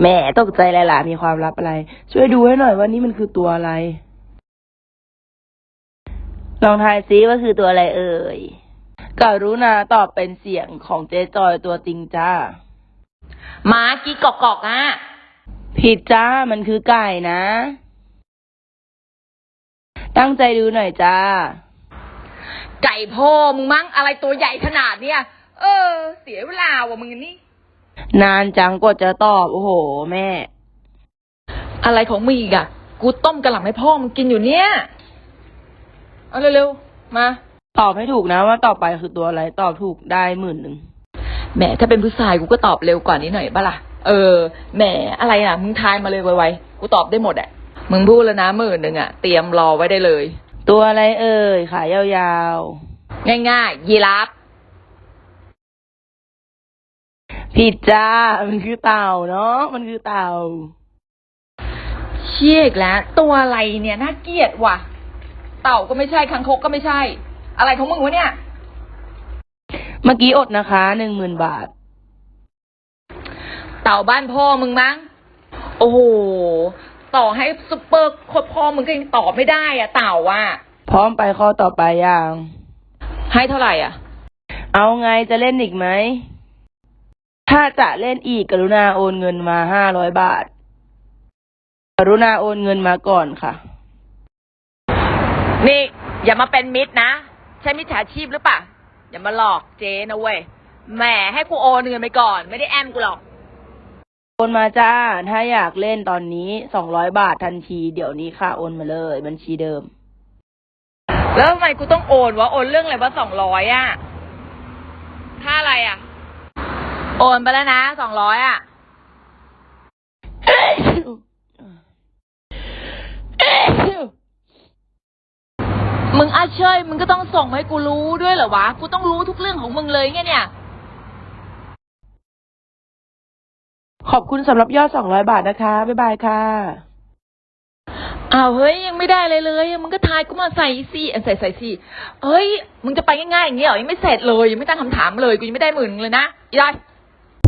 แหม่ตกใจเลยล่ะมีความลับอะไร ช่วยดูให้หน่อยว่านี่มันคือตัวอะไร ลองทายซิว่าคือตัวอะไรเอ่ยกรุณาตอบเป็นเสียงของเจ๊จอยตัวจริงจ้าหมากี้กอกกอกๆอะ ผิดจ้ามันคือไก่นะ ตั้งใจดูหน่อยจ้า ไก่พ่อมึงมั้งอะไรตัวใหญ่ขนาดเนี้ยเออ เสียเวลาว่ะมึงนี่ นานจังกว่าจะตอบ โอ้โห แม่ อะไรของมึงอีกอะกูต้มกระหล่ำให้พ่อมึงกินอยู่เนี่ย เอาเร็วๆ มา ตอบให้ถูกนะว่าต่อไปคือตัวอะไรตอบถูกได้หมื่นหนึ่งแหมถ้าเป็นผู้ชายกูก็ตอบเร็วกว่านี้หน่อยปะล่ะ เออ แหมอะไรอะ มึงทายมาเลยไวๆ กูตอบได้หมดอะ มึงพูดแล้วนะหมื่นหนึ่งอะ เตรียมรอไว้ได้เลย ตัวอะไรเอ่ย ขายาวง่ายๆ ยีราฟ ผิดจ้า มันคือเต่าเนาะ มันคือเต่า เชี่ยอีกแล้ว ตัวอะไรเนี่ยน่าเกลียดว่ะ เต่าก็ไม่ใช่คังคกก็ไม่ใช่ อะไรของมึงวะเนี่ย เมื่อกี้อดนะคะหนึ่งหมื่นบาท เต่าบ้านพ่อมึงมั้ง โอ้โห ต่อให้ซุปเปอร์โคตรพ่อมึงก็ยังตอบไม่ได้อะเต่าอะพร้อมไปข้อต่อไปยังให้เท่าไหร่อะเอาไงจะเล่นอีกไหม ถ้าจะเล่นอีกกรุณาโอนเงินมาห้าร้อยบาท กรุณาโอนเงินมาก่อนค่ะ นี่อย่ามาเป็นมิตรนะ ใช่มิจฉาชีพหรือเปล่าอย่ามาหลอกเจ๊นะเว้ยแหมให้กูโอนเงินไปก่อน ไม่ได้แอมกูหรอกโอนมาจ้า ถ้าอยากเล่นตอนนี้สองร้อยบาททันทีเดี๋ยวนี้ค่ะโอนมาเลย บัญชีเดิม แล้วทำไมกูต้องโอนวะโอนเรื่องอะไรวะสองร้อยอะค่าอะไรอะ โอนไปแล้วนะสองร้อยอะมึงอาเชยมึงก็ต้องส่งมาให้กูรู้ด้วยเหรอวะ กูต้องรู้ทุกเรื่องของมึงเลยไงเนี่ย ขอบคุณสำหรับยอดสองร้อยบาทนะคะ บ๊ายบายค่ะ อ้าวเฮ้ยยังไม่ได้เลยเลย มึงก็ทายกูมาใส่สิเอ้ยใส่ใส่สิเฮ้ย มึงจะไปง่ายๆอย่างเงี้ยเหรอยังไม่เสร็จเลยยังไม่ตั้งคำถามเลยกูยังไม่ได้หมื่นเลยนะอีได้